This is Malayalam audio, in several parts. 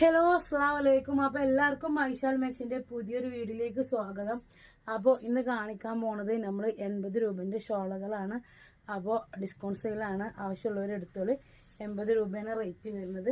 ഹലോ അസ്സാം വലൈക്കും അപ്പോൾ എല്ലാവർക്കും ഐശാൽ മാക്സിന്റെ പുതിയൊരു വീഡിയോയിലേക്ക് സ്വാഗതം. അപ്പോൾ ഇന്ന് കാണിക്കാൻ പോണത് നമ്മൾ എൺപത് രൂപന്റെ ഷോളകളാണ്. അപ്പോൾ ഡിസ്കൗണ്ട് സെയിലാണ് ആവശ്യമുള്ളവർ എടുത്തോളൂ. എൺപത് രൂപയാണ് റേറ്റ് വരുന്നത്.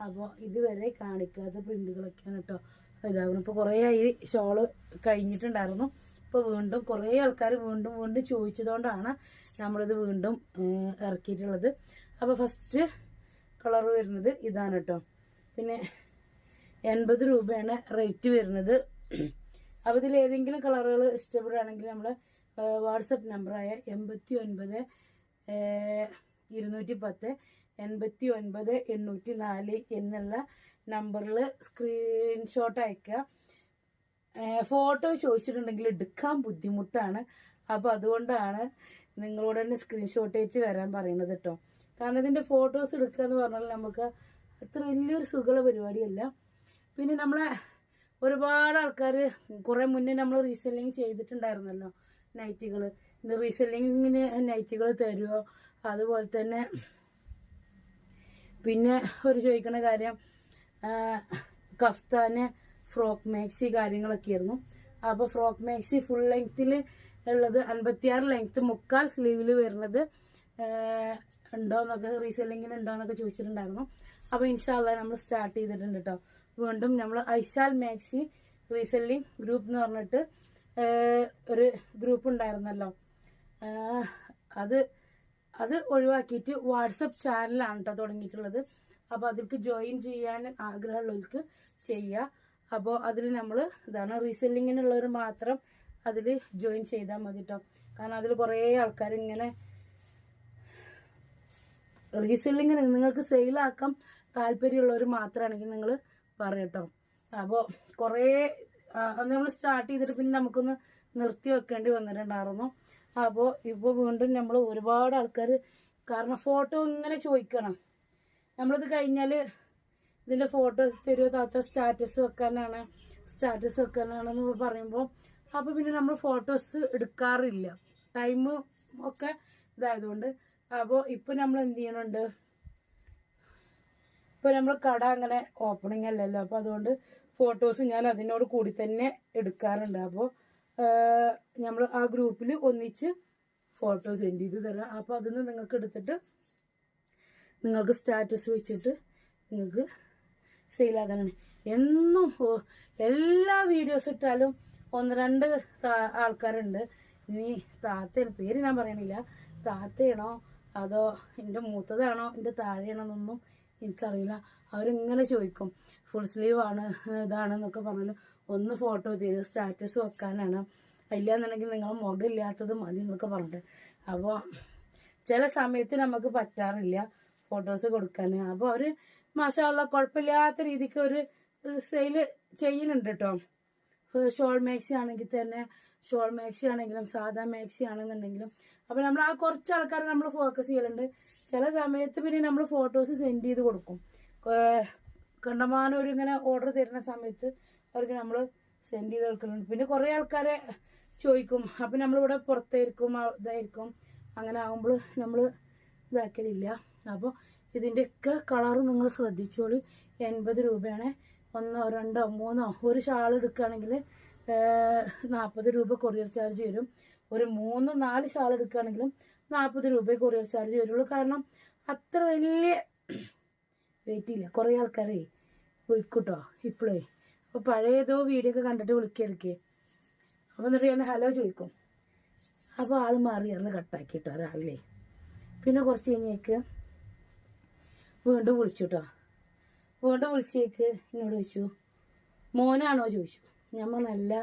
അപ്പോൾ ഇതുവരെ കാണിക്കാത്ത പ്രിന്റുകളൊക്കെയാണ് കേട്ടോ ഇതാകുന്നു. ഇപ്പോൾ കുറേ ആയി ഷോൾ കഴിഞ്ഞിട്ടുണ്ടായിരുന്നു. ഇപ്പോൾ വീണ്ടും കുറേ ആൾക്കാർ വീണ്ടും വീണ്ടും ചോദിച്ചതുകൊണ്ടാണ് നമ്മളിത് വീണ്ടും ഇറക്കിയിട്ടുള്ളത്. അപ്പോൾ ഫസ്റ്റ് കളർ വരുന്നത് ഇതാണ് കേട്ടോ പിന്നെ എൺപത് രൂപയാണ് റേറ്റ് വരുന്നത്. അപ്പോൾ ഇതിൽ ഏതെങ്കിലും കളറുകൾ ഇഷ്ടപ്പെടുകയാണെങ്കിൽ നമ്മൾ വാട്സപ്പ് നമ്പറായ എൺപത്തി ഒൻപത് ഇരുന്നൂറ്റി പത്ത് എൺപത്തി ഒൻപത് എണ്ണൂറ്റി നാല് എന്നുള്ള നമ്പറിൽ സ്ക്രീൻഷോട്ട് അയക്കുക. ഫോട്ടോ ചോദിച്ചിട്ടുണ്ടെങ്കിൽ എടുക്കാൻ ബുദ്ധിമുട്ടാണ്. അപ്പോൾ അതുകൊണ്ടാണ് നിങ്ങളോട് തന്നെ സ്ക്രീൻഷോട്ട് അയച്ച് വരാൻ പറയുന്നത് കേട്ടോ. കാരണം ഇതിന്റെ ഫോട്ടോസ് എടുക്കുക എന്ന് പറഞ്ഞാൽ നമുക്ക് അത്ര വലിയൊരു സുഖമുള്ള പരിപാടിയല്ല. പിന്നെ നമ്മളെ ഒരുപാട് ആൾക്കാർ കുറേ മുന്നേ നമ്മൾ റീസെല്ലിങ് ചെയ്തിട്ടുണ്ടായിരുന്നല്ലോ നൈറ്റികൾ റീസെല്ലിങ്ങിന് നൈറ്റികൾ തരുമോ അതുപോലെ തന്നെ പിന്നെ ഒരു ചോദിക്കുന്ന കാര്യം കഫ്താന് ഫ്രോക്ക് മാക്സി കാര്യങ്ങളൊക്കെ ആയിരുന്നു. അപ്പോൾ ഫ്രോക്ക് മാക്സി ഫുൾ ലെങ്ത്തിൽ ഉള്ളത് അൻപത്തിയാറ് ലെങ്ത്ത് മുക്കാൽ സ്ലീവിൽ വരുന്നത് ഉണ്ടോ ഉണ്ടോന്നൊക്കെ റീസെല്ലിങ്ങിന് ഉണ്ടോന്നൊക്കെ ചോദിച്ചിട്ടുണ്ടായിരുന്നു. അപ്പോൾ ഇൻഷാല്ല നമ്മൾ സ്റ്റാർട്ട് ചെയ്തിട്ടുണ്ട് കേട്ടോ വീണ്ടും നമ്മൾ ഐശാൽ മാക്സി റീസെല്ലിംഗ് ഗ്രൂപ്പ് എന്ന് പറഞ്ഞിട്ട് ഒരു ഗ്രൂപ്പ് ഉണ്ടായിരുന്നല്ലോ. അത് അത് ഒഴിവാക്കിയിട്ട് വാട്സപ്പ് ചാനലാണ് കേട്ടോ തുടങ്ങിയിട്ടുള്ളത്. അപ്പോൾ അതിൽക്ക് ജോയിൻ ചെയ്യാൻ ആഗ്രഹമുള്ളവർക്ക് ചെയ്യുക അപ്പോൾ അതിൽ നമ്മൾ ഇതാണ് റീസെല്ലിങ്ങിനുള്ളവർ മാത്രം അതിൽ ജോയിൻ ചെയ്താൽ മതി കേട്ടോ കാരണം അതിൽ കുറേ ആൾക്കാർ ഇങ്ങനെ റീസെല്ലിങ്ങിന് നിങ്ങൾക്ക് സെയിലാക്കാൻ താല്പര്യമുള്ളവർ മാത്രമാണെങ്കിൽ നിങ്ങൾ പറയട്ടോ അപ്പോൾ കുറേ അന്ന് നമ്മൾ സ്റ്റാർട്ട് ചെയ്തിട്ട് പിന്നെ നമുക്കൊന്ന് നിർത്തി വെക്കേണ്ടി വന്നിട്ടുണ്ടായിരുന്നു. അപ്പോൾ ഇപ്പോൾ വീണ്ടും നമ്മൾ ഒരുപാട് ആൾക്കാർ കാരണം ഫോട്ടോ ഇങ്ങനെ ചോദിക്കണം. നമ്മളിത് കഴിഞ്ഞാൽ ഇതിന്റെ ഫോട്ടോ തരുമോ താത്ത സ്റ്റാറ്റസ് വെക്കാനാണ് സ്റ്റാറ്റസ് വെക്കാനാണെന്ന് പറയുമ്പോൾ അപ്പോൾ പിന്നെ നമ്മൾ ഫോട്ടോസ് എടുക്കാറില്ല. ടൈം ഒക്കെ ഇതായതുകൊണ്ട്. അപ്പോൾ ഇപ്പോൾ നമ്മൾ എന്ത് ചെയ്യണുണ്ട്? ഇപ്പോൾ നമ്മൾ കട അങ്ങനെ ഓപ്പണിങ് അല്ലല്ലോ. അപ്പോൾ അതുകൊണ്ട് ഫോട്ടോസ് ഞാൻ അതിനോട് കൂടി തന്നെ എടുക്കാറുണ്ട്. അപ്പോൾ നമ്മൾ ആ ഗ്രൂപ്പിൽ ഒന്നിച്ച് ഫോട്ടോ സെൻഡ് ചെയ്ത് തരാം. അപ്പോൾ അതിൽ നിങ്ങൾക്ക് എടുത്തിട്ട് നിങ്ങൾക്ക് സ്റ്റാറ്റസ് വെച്ചിട്ട് നിങ്ങൾക്ക് സെയിലാക്കാനാണ് എന്നും എല്ലാ വീഡിയോസ് ഇട്ടാലും ഒന്ന് രണ്ട് ആൾക്കാരുണ്ട്. ഇനി താത്ത പേര് ഞാൻ പറയണില്ല. താത്തയാണോ? അതോ എന്റെ മൂത്തതാണോ? എന്റെ താഴെയാണോ എന്നൊന്നും എനിക്കറിയില്ല. അവരിങ്ങനെ ചോദിക്കും ഫുൾ സ്ലീവ് ആണ് ഇതാണെന്നൊക്കെ പറഞ്ഞാലും ഒന്ന് ഫോട്ടോ തരും സ്റ്റാറ്റസ് വെക്കാനാണ്. ഇല്ലാന്നുണ്ടെങ്കിൽ നിങ്ങൾ മുഖമില്ലാത്തത് മതി എന്നൊക്കെ പറഞ്ഞിട്ട്. അപ്പോൾ ചില സമയത്ത് നമുക്ക് പറ്റാറില്ല ഫോട്ടോസ് കൊടുക്കാൻ അപ്പോൾ അവർ മാഷാള്ള കുഴപ്പമില്ലാത്ത രീതിക്ക് ഒരു സെയിൽ ചെയ്യുന്നുണ്ട് കേട്ടോ ഷോൾ മാക്സി ആണെങ്കിൽ തന്നെ ഷോൾ മാക്സി ആണെങ്കിലും സാധാ മാക്സി ആണെന്നുണ്ടെങ്കിലും അപ്പോൾ നമ്മൾ ആ കുറച്ച് ആൾക്കാരെ നമ്മൾ ഫോക്കസ് ചെയ്യലുണ്ട്. ചില സമയത്ത് പിന്നെ നമ്മൾ ഫോട്ടോസ് സെൻഡ് ചെയ്ത് കൊടുക്കും. കണ്ടമാനൊരു ഇങ്ങനെ ഓർഡർ തരുന്ന സമയത്ത് അവർക്ക് നമ്മൾ സെൻഡ് ചെയ്ത് കൊടുക്കുന്നുണ്ട് പിന്നെ കുറേ ആൾക്കാരെ ചോദിക്കും. അപ്പം നമ്മളിവിടെ പുറത്തായിരിക്കും ഇതായിരിക്കും. അങ്ങനെ ആകുമ്പോൾ നമ്മൾ ഇതാക്കലില്ല. അപ്പോൾ ഇതിന്റെയൊക്കെ കളർ നിങ്ങൾ ശ്രദ്ധിച്ചോളി. എൺപത് രൂപയാണ്. ഒന്നോ രണ്ടോ മൂന്നോ ഒരു ഷാൾ എടുക്കുകയാണെങ്കിൽ നാൽപ്പത് രൂപ കൊറിയർ ചാർജ് വരും. ഒരു മൂന്ന് നാല് ഷാൾ എടുക്കുകയാണെങ്കിലും നാൽപ്പത് രൂപ കൊറിയർ ചാർജ് വരുള്ളൂ. കാരണം അത്ര വലിയ വെയിറ്റ് ഇല്ല. കുറേ ആൾക്കാരെ വിളിക്കൂട്ടോ ഇപ്പോഴേ അപ്പോൾ പഴയതോ വീഡിയോ ഒക്കെ കണ്ടിട്ട് വിളിക്കരുക്കേ അപ്പോൾ എന്നിട്ട് ഞാൻ ഹലോ ചോദിക്കും. അപ്പോൾ ആൾ മാറി അന്ന് കട്ടാക്കിട്ടോ രാവിലെ. പിന്നെ കുറച്ച് കഴിഞ്ഞേക്ക് വീണ്ടും വിളിച്ചു കേട്ടോ വീണ്ടും വിളിച്ചേക്ക് എന്നോട് ചോദിച്ചു മോനാണോ? ചോദിച്ചു. ഞാൻ പറഞ്ഞല്ല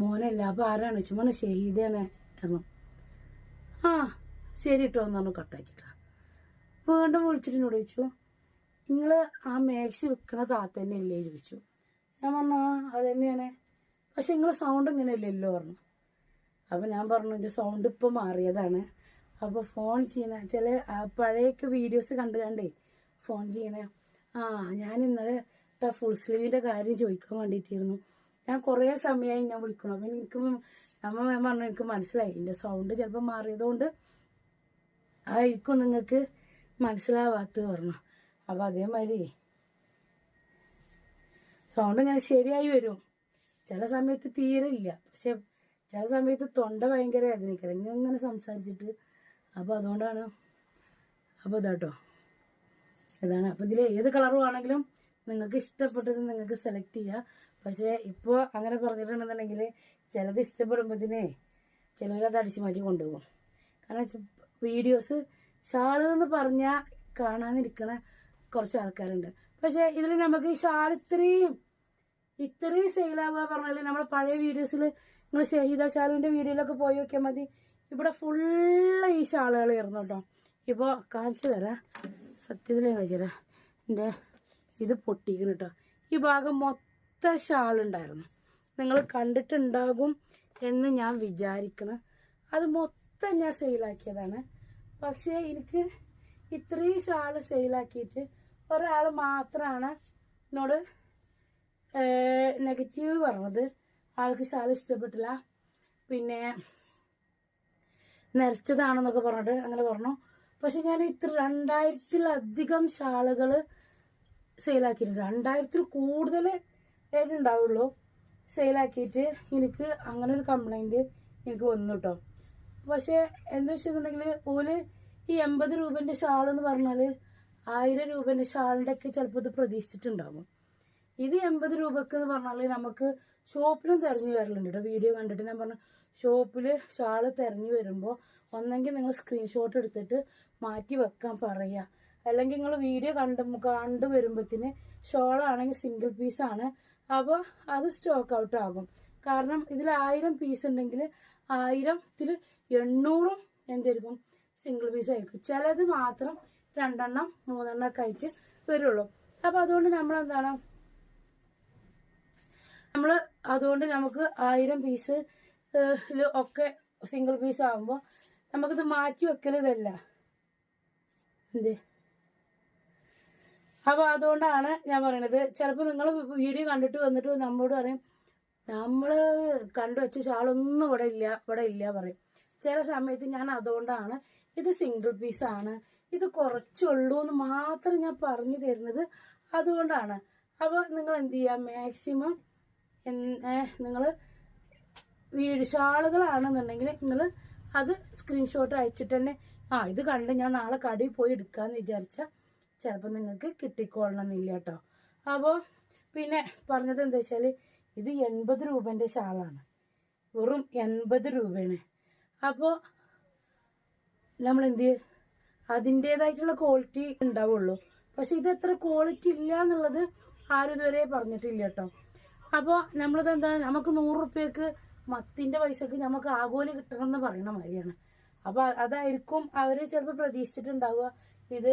മോനല്ല അപ്പൊ ആരാണ്? വെച്ചു മോനെ ഷഹീദാണ് പറഞ്ഞു ആ ശരി കേട്ടോ എന്ന് പറഞ്ഞു കട്ടാക്കിട്ടോ വീണ്ടും വിളിച്ചിട്ട് എന്നോട് ചോദിച്ചു നിങ്ങൾ ആ മാക്സി വെക്കണ താത്ത തന്നെയല്ലേ? ചോദിച്ചു. ഞാൻ പറഞ്ഞു ആ അത് തന്നെയാണ്. പക്ഷെ നിങ്ങളെ സൗണ്ട് ഇങ്ങനെയല്ലല്ലോ പറഞ്ഞു. അപ്പോൾ ഞാൻ പറഞ്ഞു എന്റെ സൗണ്ട് ഇപ്പോൾ മാറിയതാണ്. അപ്പോൾ ഫോൺ ചെയ്യണ ചില പഴയൊക്കെ വീഡിയോസ് കണ്ട് കണ്ടേ ഫോൺ ചെയ്യണേ ആ ഞാൻ ഇന്നലെ ഫുൾ സ്ലീവിന്റെ കാര്യം ചോദിക്കാൻ വേണ്ടിയിട്ടിരുന്നു ഞാൻ കുറേ സമയമായി ഞാൻ വിളിക്കണം. അപ്പം എനിക്ക് അമ്മ ഞാൻ പറഞ്ഞു എനിക്ക് മനസ്സിലായി. എന്റെ സൗണ്ട് ചിലപ്പോൾ മാറിയതുകൊണ്ട് ആയിരിക്കും നിങ്ങൾക്ക് മനസ്സിലാവാത്തത് പറഞ്ഞു. അപ്പം അതേമാതിരി സൗണ്ട് ഇങ്ങനെ ശരിയായി വരും. ചില സമയത്ത് തീരെ ഇല്ല. പക്ഷെ ചില സമയത്ത് തൊണ്ട ഭയങ്കര വേദനിക്കല ഇങ്ങനെ സംസാരിച്ചിട്ട്. അപ്പോൾ അതുകൊണ്ടാണ് അപ്പോൾ ഇതാട്ടോ. ഇതാണ്. അപ്പോൾ ഇതിൽ ഏത് കളറും ആണെങ്കിലും നിങ്ങൾക്ക് ഇഷ്ടപ്പെട്ടത് നിങ്ങൾക്ക് സെലക്ട് ചെയ്യുക പക്ഷേ ഇപ്പോൾ അങ്ങനെ പറഞ്ഞിട്ടുണ്ടെന്നുണ്ടെങ്കിൽ ചിലത് ഇഷ്ടപ്പെടുമ്പോഴത്തേനേ ചിലരത് അടിച്ചു മാറ്റി കൊണ്ടുപോകും. കാരണം വീഡിയോസ് ഷാൾ എന്ന് പറഞ്ഞാൽ കാണാനിരിക്കണ കുറച്ച് ആൾക്കാരുണ്ട്. പക്ഷേ ഇതിൽ നമുക്ക് ഈ ഷാൾ ഇത്രയും ഇത്രയും സെയിലാവുക പറഞ്ഞാൽ നമ്മൾ പഴയ വീഡിയോസിൽ നിങ്ങൾ ഷഹീദ ഷാലുവിന്റെ വീഡിയോയിലൊക്കെ പോയി നോക്കിയാൽ മതി. ഇവിടെ ഫുള്ള് ഈ ഷാളുകൾ ഇറന്നു കേട്ടോ. ഇപ്പോൾ കാണിച്ചു തരാം. സത്യത്തിലേ കാണിച്ചു തരാം. എന്റെ ഇത് പൊട്ടിക്കണം കേട്ടോ. ഈ ഭാഗം മൊത്തം ഷാളുണ്ടായിരുന്നു നിങ്ങൾ കണ്ടിട്ടുണ്ടാകും എന്ന് ഞാൻ വിചാരിക്കണം. അത് മൊത്തം ഞാൻ സെയിലാക്കിയതാണ് പക്ഷേ എനിക്ക് ഇത്രയും ഷാൾ സെയിലാക്കിയിട്ട് ഒരാൾ മാത്രമാണ് എന്നോട് നെഗറ്റീവ് പറഞ്ഞത്. ആൾക്ക് ഷാൾ ഇഷ്ടപ്പെട്ടില്ല. പിന്നെ നിറച്ചതാണെന്നൊക്കെ പറഞ്ഞിട്ട് അങ്ങനെ പറഞ്ഞു. പക്ഷെ ഞാൻ ഇത്ര രണ്ടായിരത്തിലധികം ഷാളുകൾ സെയിലാക്കിയിട്ടുണ്ട് രണ്ടായിരത്തിൽ കൂടുതൽ ഉണ്ടാവുള്ളൂ. സെയിലാക്കിയിട്ട് എനിക്ക് അങ്ങനെ ഒരു കംപ്ലൈന്റ് എനിക്ക് വന്നു കേട്ടോ പക്ഷേ എന്താ വെച്ചിട്ടുണ്ടെങ്കിൽ ഓൽ ഈ എൺപത് രൂപന്റെ ഷാൾ എന്ന് പറഞ്ഞാൽ ആയിരം രൂപന്റെ ഷാളിന്റെ ഒക്കെ ചിലപ്പോൾ ഇത് പ്രതീക്ഷിച്ചിട്ടുണ്ടാകും ഇത് എൺപത് രൂപക്ക് എന്ന് പറഞ്ഞാൽ നമുക്ക് ഷോപ്പിലും തിരഞ്ഞു വരലുണ്ട് കേട്ടോ വീഡിയോ കണ്ടിട്ട് ഞാൻ പറഞ്ഞു ഷോപ്പിൽ ഷാൾ തിരഞ്ഞു വരുമ്പോൾ ഒന്നെങ്കിൽ നിങ്ങൾ സ്ക്രീൻഷോട്ട് എടുത്തിട്ട് മാറ്റി വെക്കാൻ പറയുക അല്ലെങ്കിൽ നിങ്ങൾ വീഡിയോ കണ്ട് കണ്ടു വരുമ്പോഴത്തേന് ഷോളാണെങ്കിൽ സിംഗിൾ പീസാണ് അപ്പോൾ അത് സ്റ്റോക്ക് ഔട്ട് ആകും. കാരണം ഇതിൽ ആയിരം പീസ് ഉണ്ടെങ്കിൽ ആയിരത്തിൽ എണ്ണൂറും എന്തായിരിക്കും സിംഗിൾ പീസ് ആയിരിക്കും. ചിലത് മാത്രം രണ്ടെണ്ണം മൂന്നെണ്ണം ഒക്കെ ആയിട്ട് വരുള്ളൂ. അപ്പോൾ അതുകൊണ്ട് നമ്മൾ എന്താണ്? നമ്മൾ അതുകൊണ്ട് നമുക്ക് ആയിരം പീസ് ഒക്കെ സിംഗിൾ പീസ് ആകുമ്പോൾ നമുക്കിത് മാറ്റി എന്തേ എന്ത്? അപ്പോൾ അതുകൊണ്ടാണ് ഞാൻ പറയണത്. ചിലപ്പോൾ നിങ്ങൾ വീഡിയോ കണ്ടിട്ട് വന്നിട്ട് നമ്മളോട് പറയും നമ്മൾ കണ്ടുവച്ച ഷാളൊന്നും ഇവിടെ ഇല്ല ഇവിടെ ഇല്ല പറയും. ചില സമയത്ത് ഞാൻ അതുകൊണ്ടാണ് ഇത് സിംഗിൾ പീസാണ് ഇത് കുറച്ചുള്ളൂ എന്ന് മാത്രം ഞാൻ പറഞ്ഞു തരുന്നത് അതുകൊണ്ടാണ്. അപ്പോൾ നിങ്ങൾ എന്ത് ചെയ്യുക മാക്സിമം നിങ്ങൾ വീട് ഷാളുകളാണെന്നുണ്ടെങ്കിൽ നിങ്ങൾ അത് സ്ക്രീൻഷോട്ട് അയച്ചിട്ട് തന്നെ ആ ഇത് കണ്ട് ഞാൻ നാളെ കടയിൽ പോയി എടുക്കാന്ന് വിചാരിച്ചാൽ ചിലപ്പോൾ നിങ്ങൾക്ക് കിട്ടിക്കൊള്ളണമെന്നില്ല കേട്ടോ അപ്പോൾ പിന്നെ പറഞ്ഞത് എന്താ വെച്ചാൽ ഇത് എൺപത് രൂപന്റെ ഷാളാണ്. വെറും എൺപത് രൂപയാണ് അപ്പോൾ നമ്മൾ എന്ത് അതിന്റേതായിട്ടുള്ള ക്വാളിറ്റി ഉണ്ടാവുള്ളൂ. പക്ഷെ ഇത് എത്ര ക്വാളിറ്റി ഇല്ല എന്നുള്ളത് ആരും ഇതുവരെ പറഞ്ഞിട്ടില്ല കേട്ടോ അപ്പോൾ നമ്മളിത് എന്താ നമുക്ക് നൂറ് റുപ്യക്ക് മത്തിന്റെ പൈസക്ക് നമുക്ക് ആഗോലി കിട്ടണം എന്ന് പറയുന്ന മാതിരിയാണ്. അപ്പോൾ അതായിരിക്കും അവർ ചിലപ്പോൾ പ്രതീക്ഷിച്ചിട്ടുണ്ടാവുക ഇത്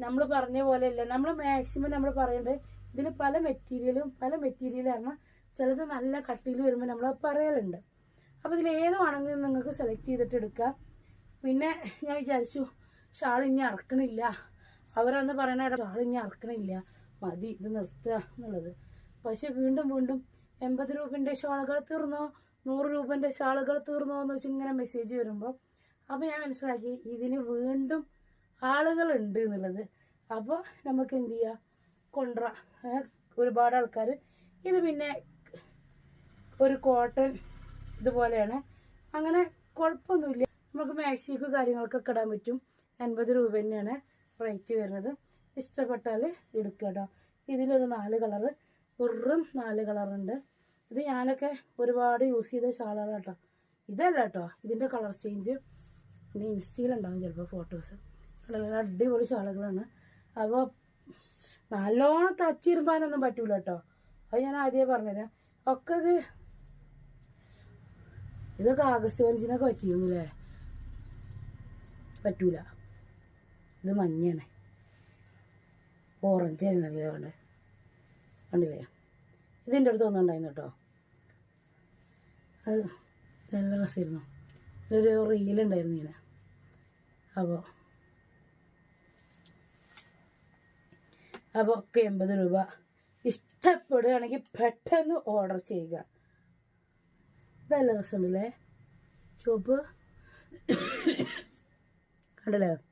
നമ്മൾ പറഞ്ഞ പോലെയല്ല. നമ്മൾ മാക്സിമം നമ്മൾ പറയുന്നത് ഇതിൽ പല മെറ്റീരിയലും പല പറഞ്ഞാൽ ചിലത് നല്ല കട്ടിയിൽ വരുമ്പോൾ നമ്മൾ പറയലുണ്ട്. അപ്പോൾ ഇതിൽ ഏതുവാണെങ്കിലും നിങ്ങൾക്ക് സെലക്ട് ചെയ്തിട്ട് എടുക്കാം. പിന്നെ ഞാൻ വിചാരിച്ചു ഷാൾ ഇനി അറക്കണില്ല. അവരന്ന് പറയണ ഷാൾ ഇനി അറക്കണില്ല. മതി ഇത് നിർത്തുക എന്നുള്ളത്. പക്ഷെ വീണ്ടും വീണ്ടും എൺപത് രൂപന്റെ ഷാളുകൾ തീർന്നോ നൂറ് രൂപന്റെ ഷാളുകൾ തീർന്നോ എന്ന് വെച്ചിങ്ങനെ മെസ്സേജ് വരുമ്പോൾ അപ്പോൾ ഞാൻ മനസ്സിലാക്കി ഇതിന് വീണ്ടും ആളുകളുണ്ട് എന്നുള്ളത് അപ്പോൾ നമുക്ക് എന്ത് ചെയ്യാം? കൊണ്ടുവരാം ഒരുപാട് ആൾക്കാർ ഇത് പിന്നെ ഒരു കോട്ടൺ ഇതുപോലെയാണ്. അങ്ങനെ കുഴപ്പമൊന്നുമില്ല. നമുക്ക് മാക്സിക്ക് കാര്യങ്ങൾക്കൊക്കെ ഇടാൻ പറ്റും. എൺപത് രൂപ തന്നെയാണ് റേറ്റ് വരുന്നത്. ഇഷ്ടപ്പെട്ടാൽ എടുക്കുക കേട്ടോ ഇതിലൊരു നാല് കളറ്. വെറും നാല് കളറുണ്ട്. ഇത് ഞാനൊക്കെ ഒരുപാട് യൂസ് ചെയ്ത ഷാളാണ് കേട്ടോ ഇതല്ല കേട്ടോ ഇതിന്റെ കളർ ചേഞ്ച്. പിന്നെ ഇൻസ്റ്റയിലുണ്ടാവും ചിലപ്പോൾ ഫോട്ടോസ്. നല്ല അടിപൊളി ഷാളുകളാണ് അപ്പോൾ നല്ലോണം തച്ചിരുമ്പാനൊന്നും പറ്റൂല കേട്ടോ അത് ഞാൻ ആദ്യമേ പറഞ്ഞുതരാം ഒക്കെ ഇത് ഇതൊക്കെ ആഗസ്റ്റ് പഞ്ചിനൊക്കെ പറ്റിയിരുന്നില്ലേ? പറ്റൂല. ഇത് മഞ്ഞയാണ് ഓറഞ്ച് ആയിരുന്നല്ലേ വേണ്ടത്? കണ്ടില്ലേ? ഇതിന്റെ അടുത്ത് ഒന്നും ഉണ്ടായിരുന്നു കേട്ടോ അത് നല്ല രസമായിരുന്നു. ഇതൊരു റീലുണ്ടായിരുന്നു ഇങ്ങനെ. അപ്പോൾ അപ്പോൾ ഒക്കെ എൺപത് രൂപ. ഇഷ്ടപ്പെടുകയാണെങ്കിൽ പെട്ടെന്ന് ഓർഡർ ചെയ്യുക. നല്ല രസമുണ്ടല്ലേ ചുവപ്പ്. കണ്ടല്ലേ?